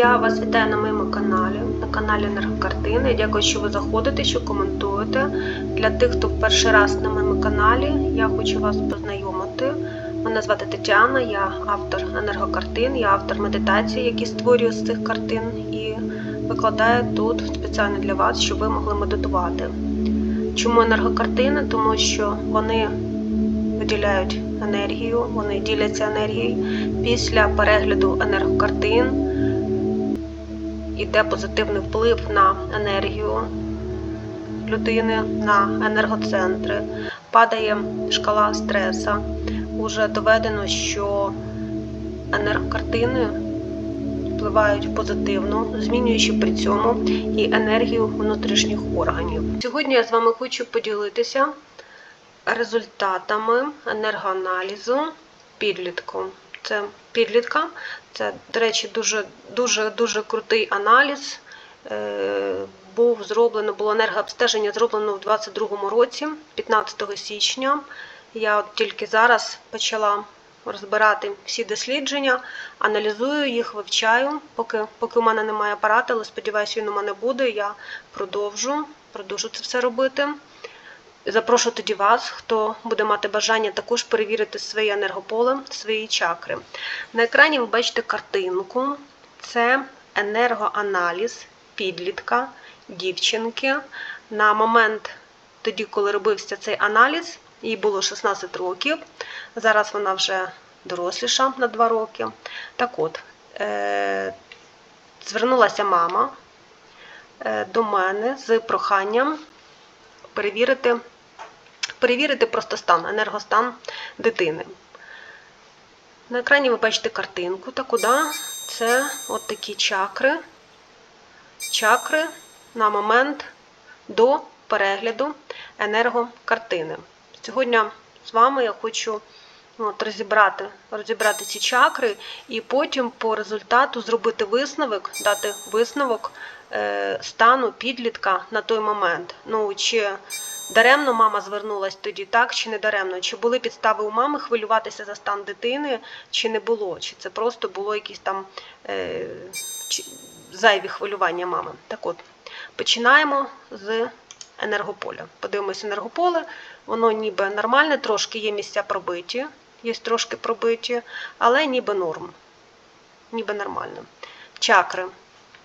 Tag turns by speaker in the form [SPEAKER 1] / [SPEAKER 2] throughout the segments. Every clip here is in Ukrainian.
[SPEAKER 1] Я вас вітаю на моєму каналі, на каналі Енергокартини. Дякую, що ви заходите, що коментуєте. Для тих, хто в перший раз на моєму каналі, я хочу вас познайомити. Мене звати Тетяна, я автор енергокартин, я автор медитації, які створюю з цих картин і викладаю тут спеціально для вас, щоб ви могли медитувати. Чому енергокартини? Тому що вони виділяють енергію, вони діляться енергією. Після перегляду енергокартин іде позитивний вплив на енергію людини, на енергоцентри, падає шкала стреса. Уже доведено, що енергокартини впливають позитивно, змінюючи при цьому і енергію внутрішніх органів. Сьогодні я з вами хочу поділитися результатами енергоаналізу підлітку. Це підлітка, це, до речі, дуже дуже дуже крутий аналіз. Е, був зроблено, було енергообстеження зроблено в 22-му році, 15 січня. Я от тільки зараз почала розбирати всі дослідження, аналізую їх, вивчаю. Поки, поки у мене немає апарату, але сподіваюся, він у мене буде. Я продовжу, продовжу це все робити. Запрошу тоді вас, хто буде мати бажання також перевірити своє енергополе, свої чакри. На екрані ви бачите картинку. Це енергоаналіз підлітка, дівчинки. На момент тоді, коли робився цей аналіз, їй було 16 років. Зараз вона вже доросліша на 2 роки. Так от, е- звернулася мама е- до мене з проханням перевірити, перевірити просто стан, енергостан дитини. На екрані ви бачите картинку. таку, да, Це от такі чакри. Чакри на момент до перегляду енергокартини. Сьогодні з вами я хочу от, розібрати, розібрати ці чакри і потім по результату зробити висновок, дати висновок е, стану підлітка на той момент. Ну, чи даремно мама звернулась тоді, так, чи не даремно? Чи були підстави у мами хвилюватися за стан дитини, чи не було? Чи це просто було якісь там е, зайві хвилювання мами? Так от, починаємо з енергополя. Подивимось енергополе, воно ніби нормальне, трошки є місця пробиті, є трошки пробиті, але ніби норм, ніби нормально. Чакри.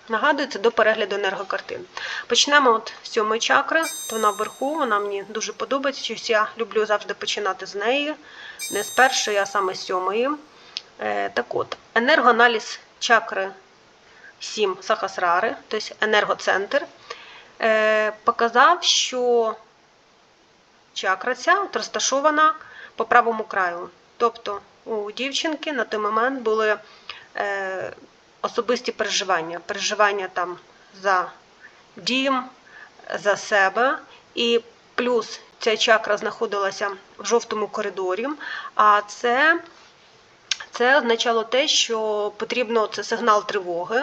[SPEAKER 1] Нагадую, це до перегляду енергокартин. Почнемо от з сьомої чакри, вона вверху, вона мені дуже подобається. Щось я люблю завжди починати з неї. Не з першої, а саме з сьомої. Е, так от, енергоаналіз чакри 7 Сахасрари, тобто енергоцентр, е, показав, що чакра ця розташована по правому краю. Тобто у дівчинки на той момент були. Е, особисті переживання, переживання там за дім, за себе. І плюс ця чакра знаходилася в жовтому коридорі, а це це означало те, що потрібно це сигнал тривоги.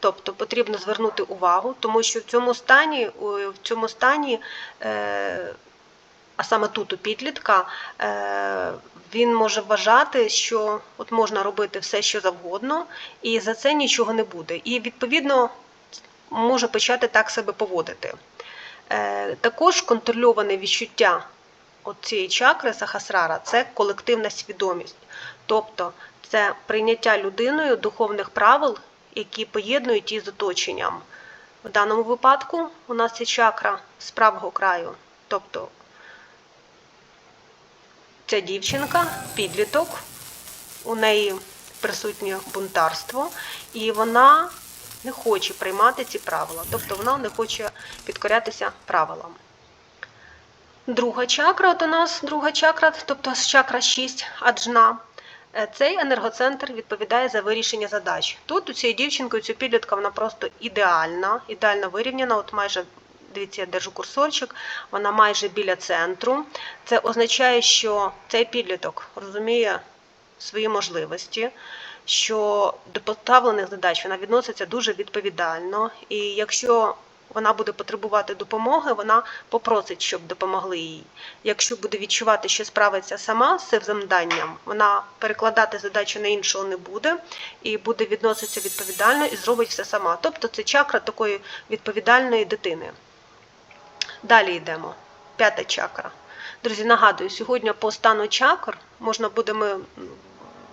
[SPEAKER 1] Тобто потрібно звернути увагу, тому що в цьому стані, в цьому стані, а саме тут у підлітка, він може вважати, що от можна робити все, що завгодно, і за це нічого не буде. І, відповідно, може почати так себе поводити. Також контрольоване відчуття от цієї чакри Сахасрара це колективна свідомість. Тобто це прийняття людиною духовних правил, які поєднують її з оточенням. В даному випадку у нас є чакра з правого краю. тобто Ця дівчинка, підліток, у неї присутнє бунтарство, і вона не хоче приймати ці правила, тобто вона не хоче підкорятися правилам. Друга чакра, от у нас друга чакра, тобто чакра 6 аджна. Цей енергоцентр відповідає за вирішення задач. Тут у цієї дівчинки, у цю підлітка, вона просто ідеальна, ідеально вирівняна, от майже Дивіться, я держу курсорчик, вона майже біля центру. Це означає, що цей підліток розуміє свої можливості, що до поставлених задач вона відноситься дуже відповідально. І якщо вона буде потребувати допомоги, вона попросить, щоб допомогли їй. Якщо буде відчувати, що справиться сама з цим завданням, вона перекладати задачу на іншого не буде і буде відноситися відповідально і зробить все сама. Тобто це чакра такої відповідальної дитини. Далі йдемо. П'ята чакра. Друзі, нагадую, сьогодні по стану чакр можна буде ми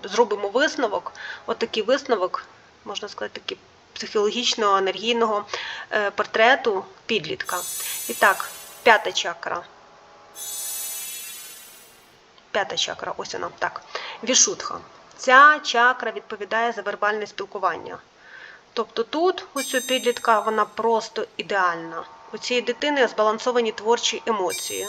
[SPEAKER 1] зробимо висновок. Отакий висновок, можна сказати, такий психологічного, енергійного е, портрету підлітка. І так, п'ята чакра. П'ята чакра, ось вона. Так. Вішутха. Ця чакра відповідає за вербальне спілкування. Тобто тут у підлітка вона просто ідеальна. У цієї дитини збалансовані творчі емоції.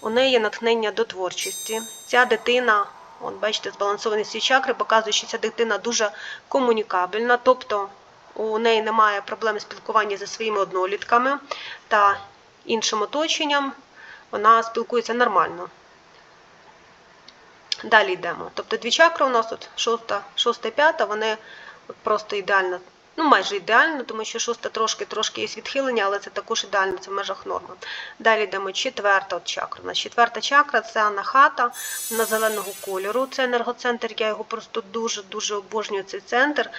[SPEAKER 1] У неї є натхнення до творчості. Ця дитина, от бачите, збалансованість цієї чакри показує, що ця дитина дуже комунікабельна, тобто у неї немає проблем спілкування зі своїми однолітками та іншим оточенням. Вона спілкується нормально. Далі йдемо. Тобто дві чакри у нас тут шоста, шоста і п'ята, вони просто ідеально, ну майже ідеально, тому що шоста трошки трошки є відхилення, але це також ідеально, це в межах норми. Далі йдемо четверта от чакра. У четверта чакра це анахата на зеленого кольору. Це енергоцентр. Я його просто дуже-дуже обожнюю цей центр.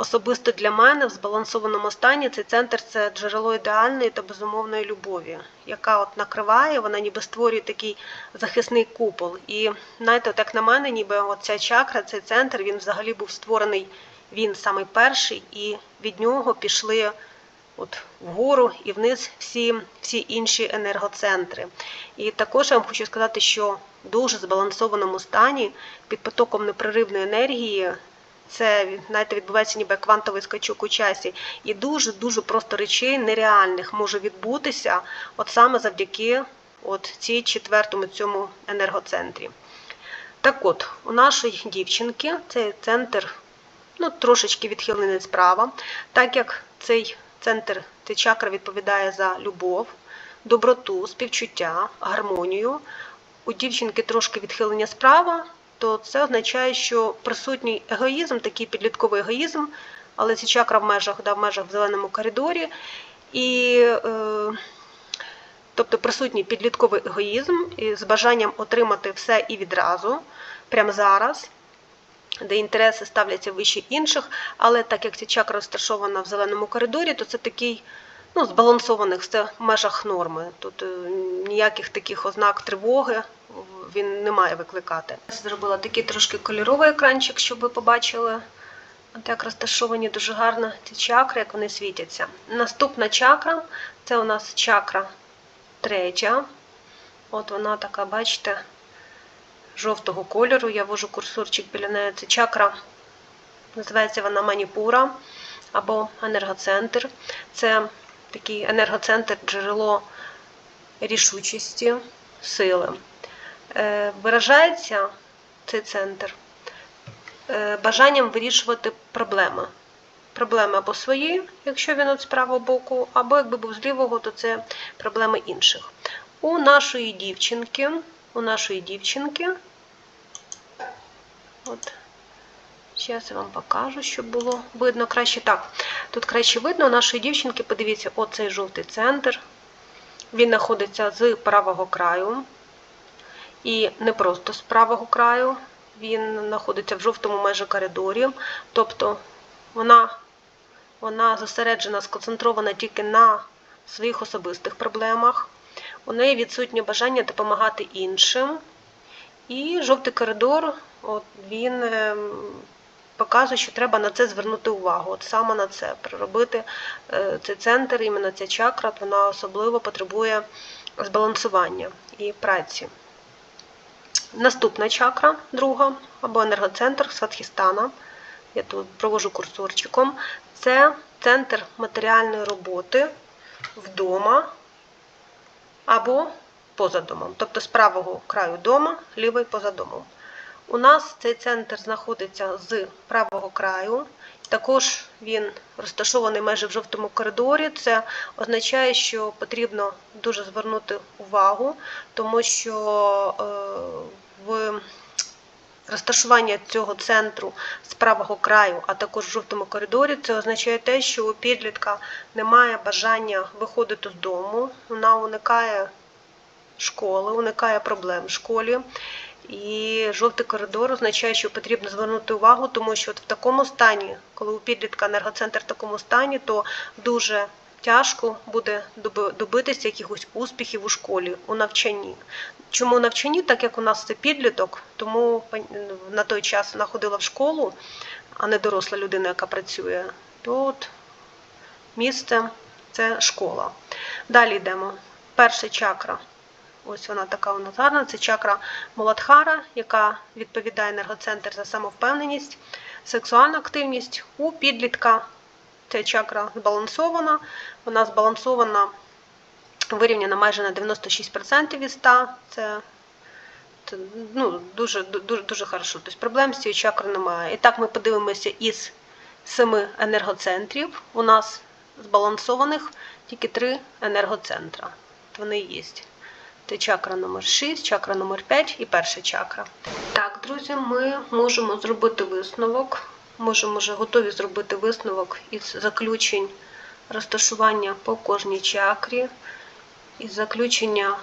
[SPEAKER 1] Особисто для мене в збалансованому стані цей центр це джерело ідеальної та безумовної любові, яка от накриває, вона ніби створює такий захисний купол. І знаєте, от як на мене, ніби оця чакра, цей центр, він взагалі був створений, він самий перший, і від нього пішли от вгору і вниз всі, всі інші енергоцентри. І також я вам хочу сказати, що в дуже збалансованому стані під потоком непреривної енергії це знаєте, відбувається ніби квантовий скачок у часі, і дуже-дуже просто речей нереальних може відбутися, от саме завдяки от цій четвертому цьому енергоцентрі. Так от, у нашої дівчинки цей центр ну, трошечки відхилений справа, так як цей центр, ця чакра відповідає за любов, доброту, співчуття, гармонію. У дівчинки трошки відхилення справа, то це означає, що присутній егоїзм, такий підлітковий егоїзм, але ця чакра в межах, да, в межах в зеленому коридорі. І, е, тобто присутній підлітковий егоїзм і з бажанням отримати все і відразу, прямо зараз, де інтереси ставляться вище інших, але так як ця чакра розташована в зеленому коридорі, то це такий ну, збалансованих, все в межах норми. Тут е, ніяких таких ознак тривоги він не має викликати. Зробила такий трошки кольоровий екранчик, щоб ви побачили. От як розташовані дуже гарно ці чакри, як вони світяться. Наступна чакра це у нас чакра третя. От вона така, бачите, жовтого кольору. Я вожу курсорчик біля неї. Це чакра, називається вона маніпура або енергоцентр. Це такий енергоцентр, джерело рішучості, сили. Е, Виражається цей центр е, бажанням вирішувати проблеми. Проблеми або свої, якщо він от з правого боку, або якби був з лівого, то це проблеми інших. У нашої дівчинки, у нашої дівчинки, от, зараз я вам покажу, щоб було видно краще. Так, тут краще видно, у нашої дівчинки, подивіться, оцей жовтий центр. Він знаходиться з правого краю. І не просто з правого краю, він знаходиться в жовтому межі коридорі, тобто вона вона зосереджена, сконцентрована тільки на своїх особистих проблемах. У неї відсутнє бажання допомагати іншим. І жовтий коридор, от він ем, показує, що треба на це звернути увагу. От саме на це проробити е, цей центр, іменно ця чакра, вона особливо потребує збалансування і праці. Наступна чакра, друга, або енергоцентр Сватхістана. Я тут провожу курсорчиком. Це центр матеріальної роботи вдома або поза домом. Тобто з правого краю дома, лівий поза домом. У нас цей центр знаходиться з правого краю. Також він розташований майже в жовтому коридорі. Це означає, що потрібно дуже звернути увагу, тому що е, в розташування цього центру з правого краю, а також в жовтому коридорі, це означає те, що у підлітка немає бажання виходити з дому, вона уникає школи, уникає проблем в школі. І жовтий коридор означає, що потрібно звернути увагу, тому що от в такому стані, коли у підлітка енергоцентр в такому стані, то дуже тяжко буде добитися якихось успіхів у школі, у навчанні. Чому у навчанні? Так як у нас це підліток, тому на той час вона ходила в школу, а не доросла людина, яка працює, то от місце це школа. Далі йдемо. Перша чакра. Ось вона така у нас гарна. Це чакра Моладхара, яка відповідає енергоцентр за самовпевненість, сексуальна активність у підлітка. Ця чакра збалансована. Вона збалансована, вирівняна майже на 96% від 100. Це, це ну, дуже, дуже, дуже хорошо. Тобто проблем з цією чакрою немає. І так ми подивимося із семи енергоцентрів. У нас збалансованих тільки три енергоцентра. Вони є. Це чакра номер 6, чакра номер 5 і перша чакра. Так, друзі, ми можемо зробити висновок. Можемо вже готові зробити висновок із заключень розташування по кожній чакрі, із заключення,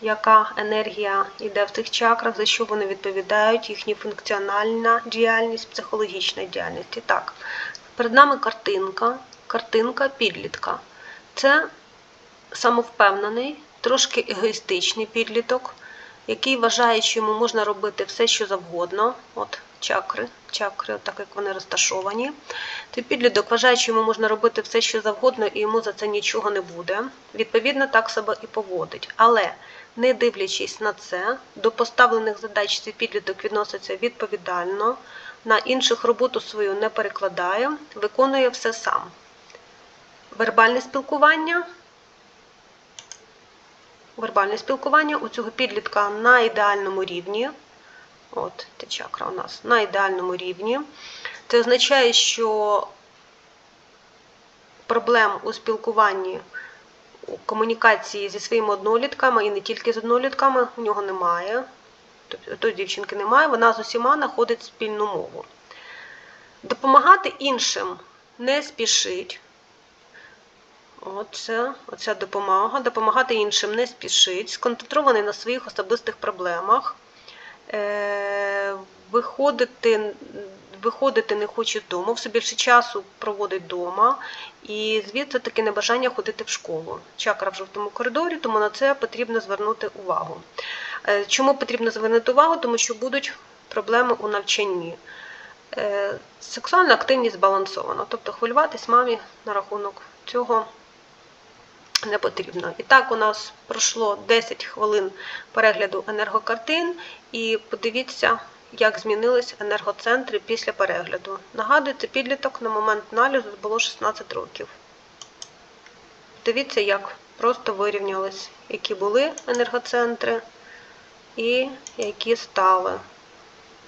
[SPEAKER 1] яка енергія йде в цих чакрах, за що вони відповідають, їхня функціональна діяльність, психологічна діяльність. І так, перед нами картинка, картинка підлітка. Це самовпевнений, трошки егоїстичний підліток, який вважає, що йому можна робити все, що завгодно. От чакри, чакри, так як вони розташовані. Цей підліток вважає, що йому можна робити все, що завгодно, і йому за це нічого не буде. Відповідно, так себе і поводить. Але не дивлячись на це, до поставлених задач цей підліток відноситься відповідально, на інших роботу свою не перекладає, виконує все сам. Вербальне спілкування. Вербальне спілкування у цього підлітка на ідеальному рівні. От, ця чакра у нас на ідеальному рівні. Це означає, що проблем у спілкуванні, у комунікації зі своїми однолітками і не тільки з однолітками у нього немає. Тобто дівчинки немає, вона з усіма знаходить спільну мову. Допомагати іншим не спішить. Оце, оця допомога. Допомагати іншим не спішить, сконцентрований на своїх особистих проблемах. Е, виходити, виходити не хоче з дому, все більше часу проводить вдома, і звідси таке небажання ходити в школу. Чакра в жовтому коридорі, тому на це потрібно звернути увагу. Е, Чому потрібно звернути увагу? Тому що будуть проблеми у навчанні. Е, Сексуальна активність збалансована, тобто хвилюватись мамі на рахунок цього не потрібно. І так, у нас пройшло 10 хвилин перегляду енергокартин, і подивіться, як змінились енергоцентри після перегляду. Нагадую, це підліток на момент аналізу було 16 років. Дивіться, як просто вирівнялись, які були енергоцентри і які стали.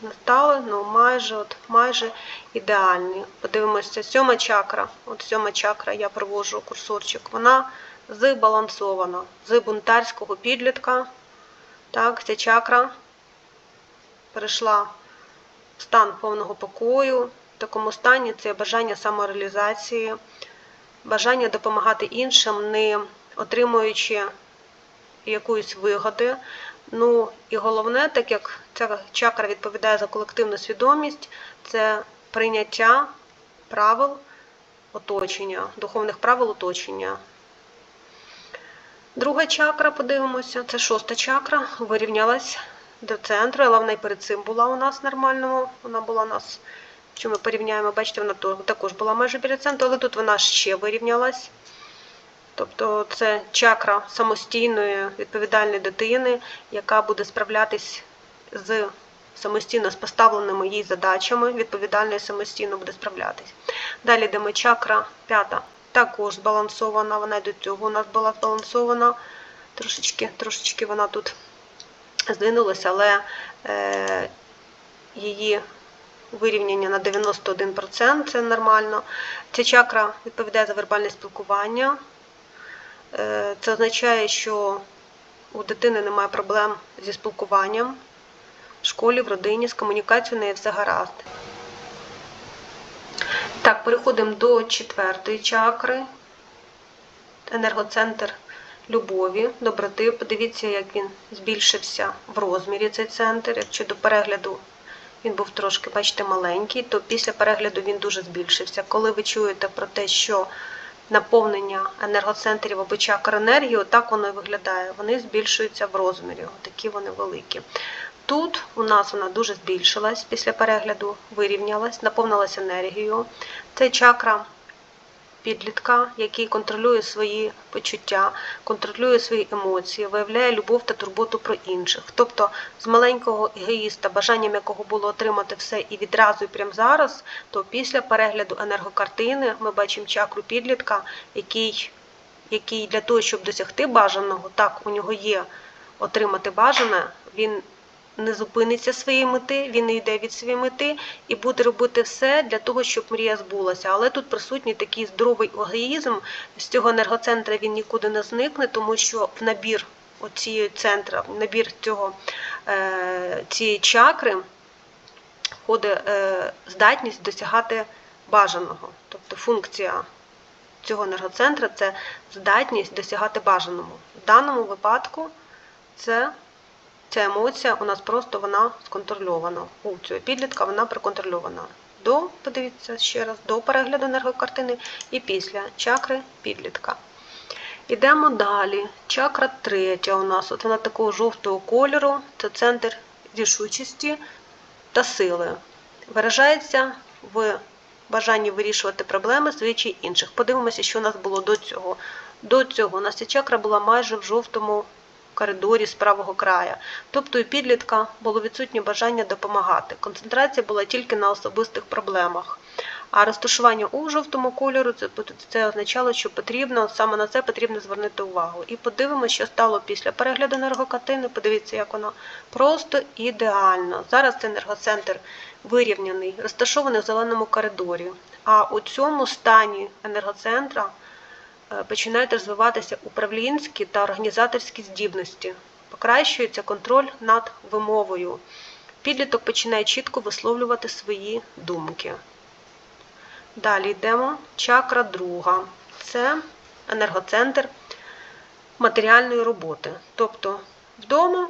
[SPEAKER 1] Не стали, ну майже от, майже ідеальні. Подивимося, сьома чакра. От сьома чакра, я проводжу курсорчик, вона збалансована з бунтарського підлітка. Так, ця чакра перейшла в стан повного покою. В такому стані це бажання самореалізації, бажання допомагати іншим, не отримуючи якоїсь вигоди. Ну і головне, так як ця чакра відповідає за колективну свідомість, це прийняття правил оточення, духовних правил оточення. Друга чакра, подивимося, це шоста чакра, вирівнялась до центру, але вона і перед цим була у нас нормальному. Вона була у нас, якщо ми порівняємо, бачите, вона також була майже біля центру, але тут вона ще вирівнялась. Тобто це чакра самостійної відповідальної дитини, яка буде справлятись з самостійно з поставленими їй задачами, відповідально і самостійно буде справлятись. Далі йдемо чакра п'ята, також збалансована, вона й до цього у нас була збалансована. Трошечки, трошечки вона тут здвинулася, але е, її вирівняння на 91% це нормально. Ця чакра відповідає за вербальне спілкування. Е, Це означає, що у дитини немає проблем зі спілкуванням. в школі, в родині, з комунікацією в неї все гаразд. Так, переходимо до четвертої чакри. Енергоцентр любові, доброти. Подивіться, як він збільшився в розмірі цей центр. Якщо до перегляду він був трошки, бачите, маленький, то після перегляду він дуже збільшився. Коли ви чуєте про те, що наповнення енергоцентрів або чакр енергії, так воно і виглядає. Вони збільшуються в розмірі, такі вони великі. Тут у нас вона дуже збільшилась після перегляду, вирівнялась, наповнилась енергією. Це чакра підлітка, який контролює свої почуття, контролює свої емоції, виявляє любов та турботу про інших. Тобто з маленького егоїста, бажанням якого було отримати все і відразу, і прямо зараз, то після перегляду енергокартини ми бачимо чакру підлітка, який, який для того, щоб досягти бажаного, так, у нього є отримати бажане, він не зупиниться своєї мети, він не йде від своєї мети і буде робити все для того, щоб мрія збулася. Але тут присутній такий здоровий егоїзм. З цього енергоцентра він нікуди не зникне, тому що в набір цієї центра, в набір цього, е, цієї чакри входить е, здатність досягати бажаного. Тобто функція цього енергоцентра це здатність досягати бажаного. В даному випадку це Ця емоція у нас просто вона сконтрольована. У цього підлітка вона проконтрольована. До, подивіться ще раз, до перегляду енергокартини і після чакри підлітка. Ідемо далі. Чакра третя у нас. От вона такого жовтого кольору, це центр рішучості та сили. Виражається в бажанні вирішувати проблеми свої чи інших. Подивимося, що у нас було до цього. До цього у нас ця чакра була майже в жовтому коридорі з правого краю. Тобто у підлітка було відсутнє бажання допомагати. Концентрація була тільки на особистих проблемах. А розташування у жовтому кольору це, це означало, що потрібно саме на це потрібно звернути увагу. І подивимося, що стало після перегляду енергокатини. Подивіться, як воно просто ідеально. Зараз цей енергоцентр вирівняний, розташований в зеленому коридорі. А у цьому стані енергоцентра. Е, починають розвиватися управлінські та організаторські здібності, покращується контроль над вимовою. Підліток починає чітко висловлювати свої думки. Далі йдемо. Чакра друга. Це енергоцентр матеріальної роботи. Тобто вдома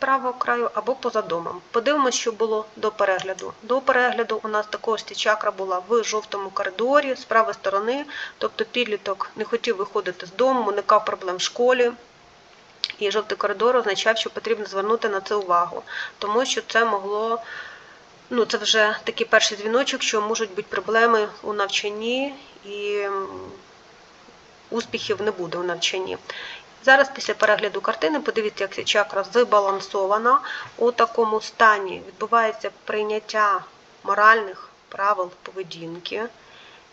[SPEAKER 1] правого краю або поза домом. Подивимося, що було до перегляду. До перегляду у нас також ця чакра була в жовтому коридорі з правої сторони, тобто підліток не хотів виходити з дому, уникав проблем в школі. І жовтий коридор означав, що потрібно звернути на це увагу, тому що це могло, ну це вже такий перший дзвіночок, що можуть бути проблеми у навчанні і успіхів не буде у навчанні. Зараз після перегляду картини, подивіться, як чакра збалансована. У такому стані відбувається прийняття моральних правил поведінки,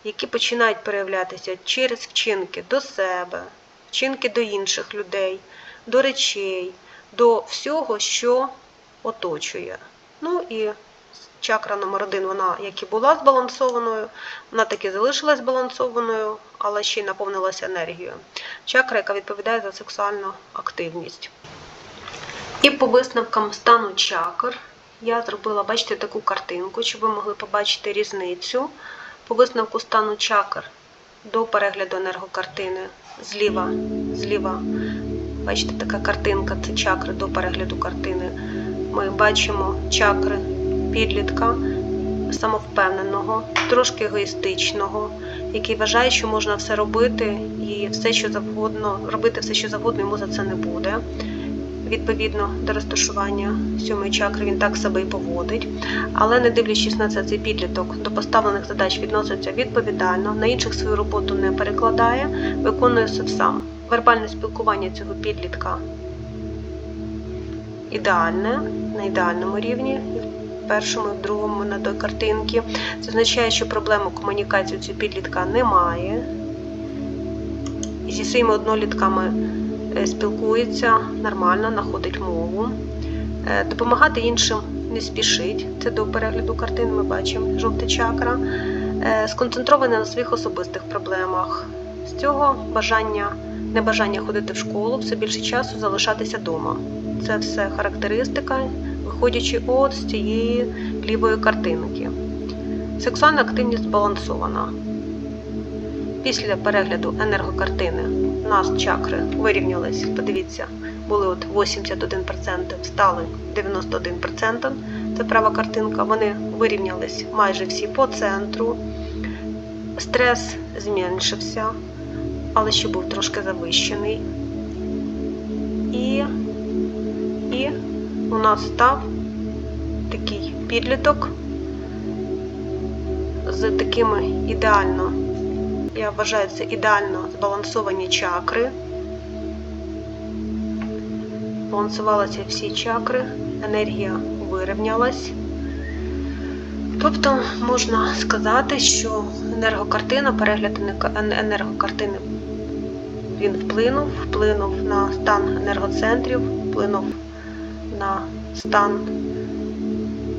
[SPEAKER 1] які починають проявлятися через вчинки до себе, вчинки до інших людей, до речей, до всього, що оточує. Ну і Чакра номер 1 вона як і була збалансованою, вона так і залишилась збалансованою, але ще й наповнилася енергією. Чакра, яка відповідає за сексуальну активність. І по висновкам стану чакр я зробила, бачите, таку картинку, щоб ви могли побачити різницю. По висновку стану чакр до перегляду енергокартини зліва, зліва, бачите, така картинка це чакри до перегляду картини. Ми бачимо чакри підлітка самовпевненого, трошки егоїстичного, який вважає, що можна все робити і все, що завгодно, робити все, що завгодно, йому за це не буде. Відповідно до розташування сьомої чакри, він так себе і поводить. Але не дивлячись на це, цей підліток до поставлених задач відноситься відповідально, на інших свою роботу не перекладає, виконує все сам. Вербальне спілкування цього підлітка ідеальне, на ідеальному рівні першому і в другому на той картинці. Це означає, що проблему комунікації цього підлітка немає. І зі своїми однолітками е, спілкується нормально, знаходить мову. Е, допомагати іншим не спішить. Це до перегляду картин ми бачимо жовта чакра. Е, сконцентрована на своїх особистих проблемах. З цього бажання, небажання ходити в школу, все більше часу залишатися вдома. Це все характеристика виходячи от з цієї лівої картинки. Сексуальна активність збалансована. Після перегляду енергокартини у нас чакри вирівнялись. Подивіться, були от 81%, стали 91%. Це права картинка. Вони вирівнялись майже всі по центру. Стрес зменшився, але ще був трошки завищений. І, у нас став такий підліток з такими ідеально, я вважаю, це ідеально збалансовані чакри. Балансувалися всі чакри, енергія вирівнялась. Тобто можна сказати, що енергокартина, перегляд енергокартини він вплинув, вплинув на стан енергоцентрів, вплинув на стан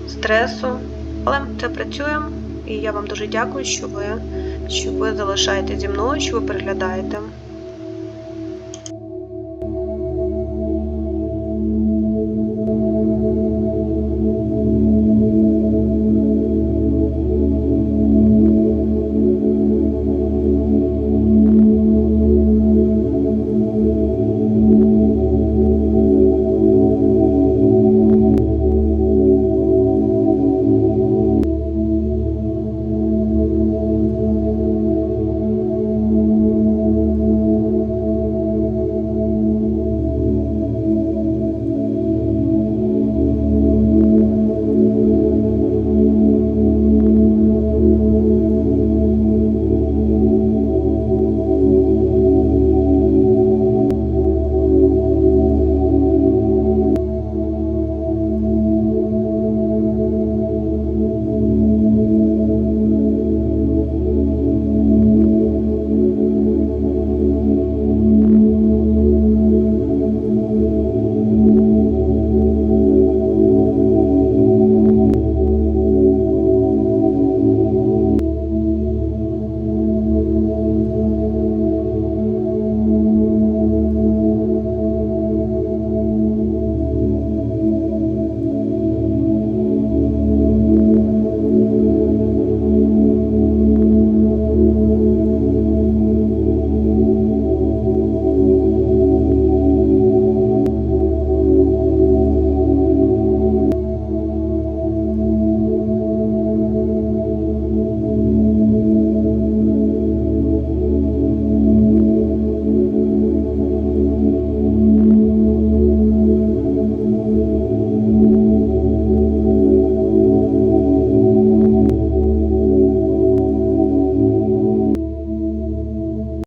[SPEAKER 1] стресу. Але це працює, і я вам дуже дякую, що ви, що ви залишаєте зі мною, що ви переглядаєте.